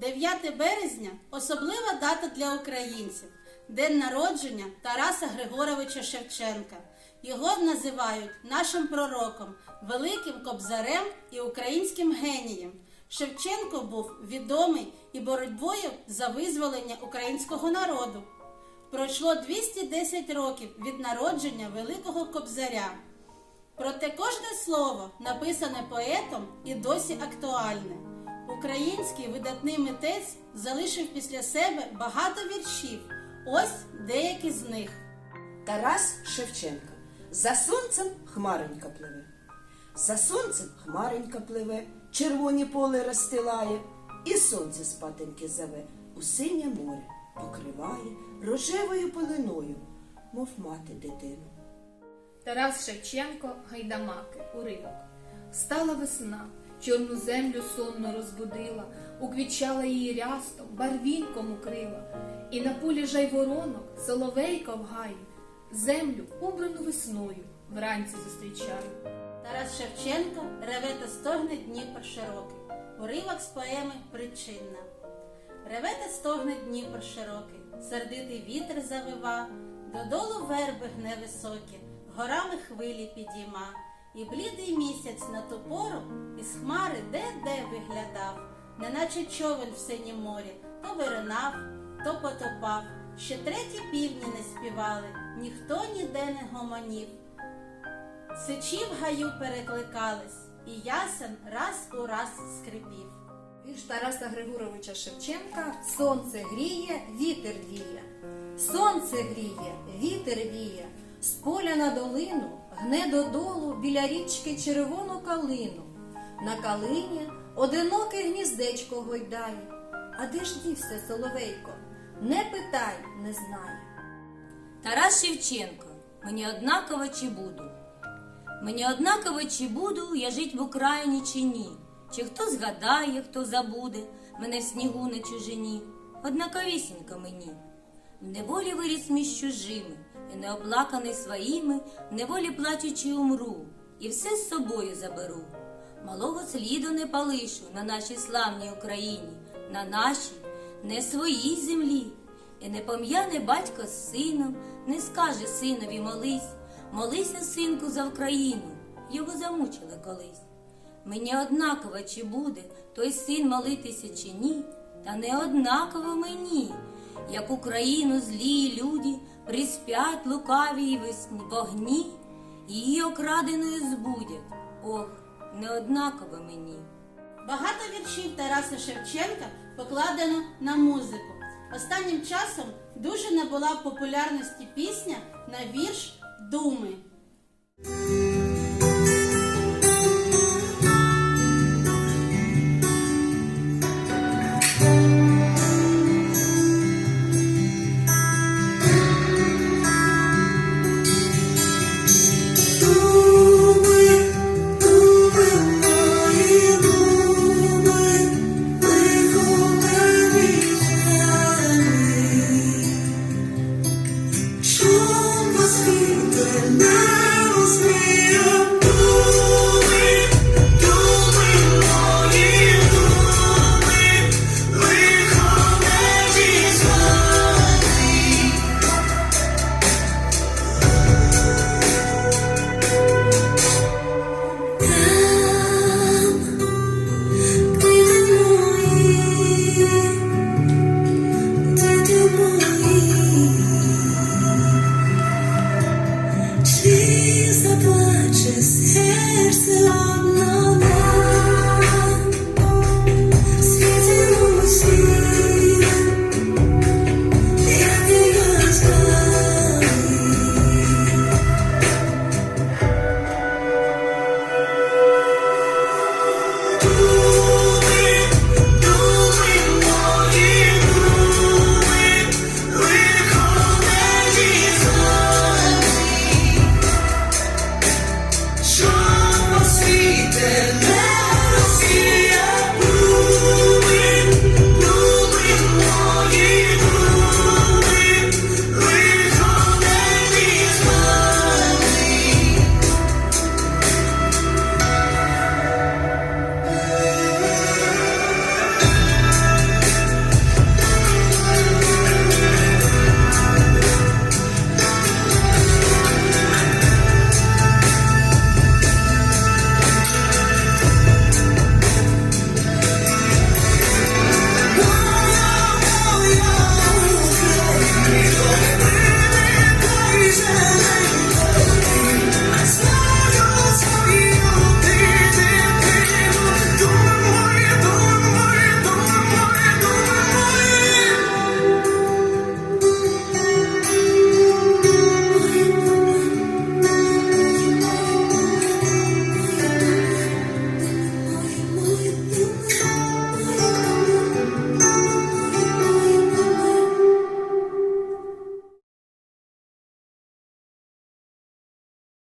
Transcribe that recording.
9 березня особлива дата для українців День народження Тараса Григоровича Шевченка. Його називають нашим пророком, великим кобзарем і українським генієм. Шевченко був відомий і боротьбою за визволення українського народу. Пройшло 210 років від народження Великого Кобзаря. Проте кожне слово, написане поетом, і досі актуальне. Український видатний митець залишив після себе багато віршів. Ось деякі з них. Тарас Шевченко. За сонцем хмаренька пливе. За сонцем хмаренька пливе, червоні поле розстилає, і сонце спатеньки зове, у синє море покриває рожевою пеленою, мов мати дитину. Тарас Шевченко Гайдамаки, уривок. Стала весна, чорну землю сонно розбудила, уквічала її рястом, барвінком укрила, і на полі жайворонок соловейка в гаї, землю убрану весною вранці зустрічаю. Тарас Шевченко реве та стогне Дніпр широкий. Уривок з поеми Причинна. Реве та стогне Дніпр широкий, сердитий вітер завива, додолу верби гне високі, горами хвилі підійма, і блідий місяць на ту пору із хмари де-де виглядав, неначе човен в синім морі, то виринав, то потопав. Ще треті півні не співали, ніхто ніде не гомонів. Сичі в гаю перекликались, і ясен раз у раз скрипів. Вірш Тараса Григоровича Шевченка Сонце гріє, вітер віє. Сонце гріє, вітер віє, з поля на долину гне додолу біля річки червону калину. На калині одиноке гніздечко гойдає. А де ж дівся соловейко? Не питай, не знає. Тарас Шевченко, мені однаково чи буду. Мені однаково чи буду я жить в Україні чи ні. Чи хто згадає, хто забуде мене в снігу на чужині, однаковісінько мені. В неволі виріс між чужими, і не оплаканий своїми, в неволі плачучи умру, і все з собою заберу. Малого сліду не полишу на нашій славній Україні, на нашій, не своїй землі. І не пом'яне батько з сином, не скаже синові молись, молися, синку, за Україну, його замучили колись. Мені однаково, чи буде той син молитися чи ні, та не однаково мені, як Україну злі люди приспять лукавій весні вогні, її окраденою збудять. Ох, не однаково мені. Багато віршів Тараса Шевченка покладено на музику. Останнім часом дуже набула популярності пісня на вірш. Думи,